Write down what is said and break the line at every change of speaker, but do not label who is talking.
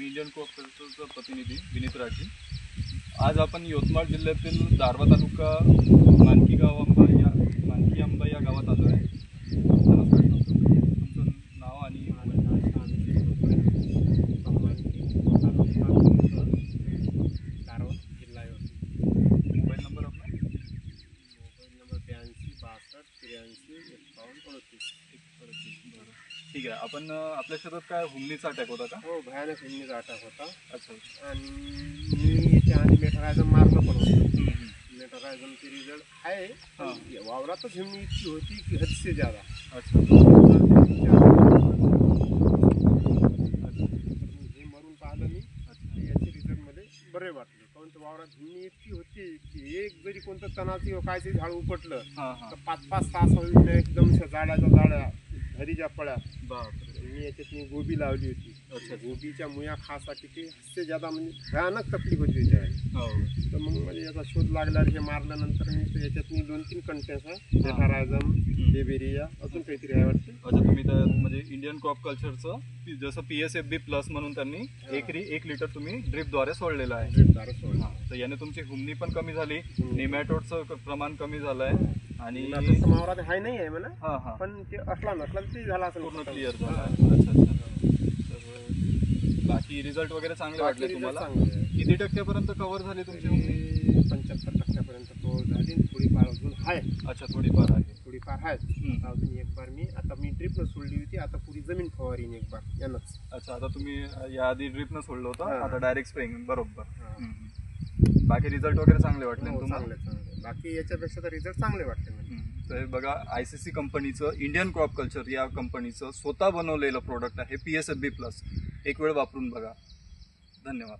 मी Indian कोऑपरेटिव्हचा प्रतिनिधी विनीत राठी. आज आपण यवतमाळ जिल्ह्यातील दारवा तालुका मानकी गाव
त्र्याऐंशी एकावन्न अडतीस
बरं ठीक आहे. आपण अं, आपल्या शेतात काय हुमणीचा अटॅक होता का?
हो भयानक हिंदीचा अटॅक होता.
अच्छा
आणि मी याच्या आधी मेठरायझम मारलं पण होतं.
हम्म, हम्म.
मेठरायझमचे रिझल्ट आहे. पण वावरातच हिमणी इतकी होती की हद से ज्यादा.
अच्छा
मरून पाहिलं मी
अच्छा
याचे रिझल्टमध्ये बरे वाटले. कारण वावरात हिमणी इतकी होती की एक जरी कोणतं तणाचं किंवा कायचे झाड उपटलं
हां हां.
तर पाच पाच तास होईल एकदम अशा झाडाच्या झाड्या घरीच्या पळ्या
बापरे.
मी याच्यात मी गोबी लावली होती.
अच्छा.
गोबीच्या मुया खासाठी ते हस्ते ज्यादा म्हणजे भयानक तकलीफ होती त्याच्या
हो.
तर मग मला याचा शोध लागला हे मारल्यानंतर मी याच्यात मी दोन तीन कंटेन्स आहे डेटारायझम बेबेरिया अजून काहीतरी आहे वाटतं.
अच्छा तुम्ही त्या म्हणजे इंडियन क्रॉप कल्चरचं जसं P S F B plus म्हणून त्यांनी एकरी एक लिटर तुम्ही ड्रिपद्वारे सोडलेलं आहे.
ड्रिपद्वारे सोडला.
तर याने तुमची हुमणी पण कमी झाली. निमॅटोडचं प्रमाण कमी आणि
आता समावरात हाय नाही आहे म्हणा.
हा हा.
पण ते असला नसला तरी झाला असेल
पूर्ण. क्लिअर. झालं. अच्छा अच्छा तर बाकी रिझल्ट वगैरे चांगले वाटले तुम्हाला?
आहे.
किती टक्क्यापर्यंत कव्हर झाली तुमची हुमणी
पंच्याहत्तर टक्क्यापर्यंत तो झाली थोडीफार अजून आहे
अच्छा थोडीफार आहे.
थोडीफार आहे
हम्म.
अजून एक बार मी आता मी ड्रिपनं सोडली होती आता पुरी जमीन फवारीन एक बार यानंच.
अच्छा आता तुम्ही अं, याआधी ड्रिपनं सोडलं होतं
हा.
आता डायरेक्ट स्प्रेइंग बरोबर.
हा.
हम्म, हम्म. बाकी रिझल्ट वगैरे चांगले वाटले ना
हो,
तुम्हाला?
चांगले चांगले. बाकी याच्यापेक्षा तर रिझल्ट चांगले मला.
हम्म. तर हे बघा आय सी सी कंपनीचं इंडियन क्रॉप कल्चर या कंपनीचं स्वतः बनवलेलं प्रोडक्ट आहे P S F B plus एक वेळ वापरून बघा. धन्यवाद.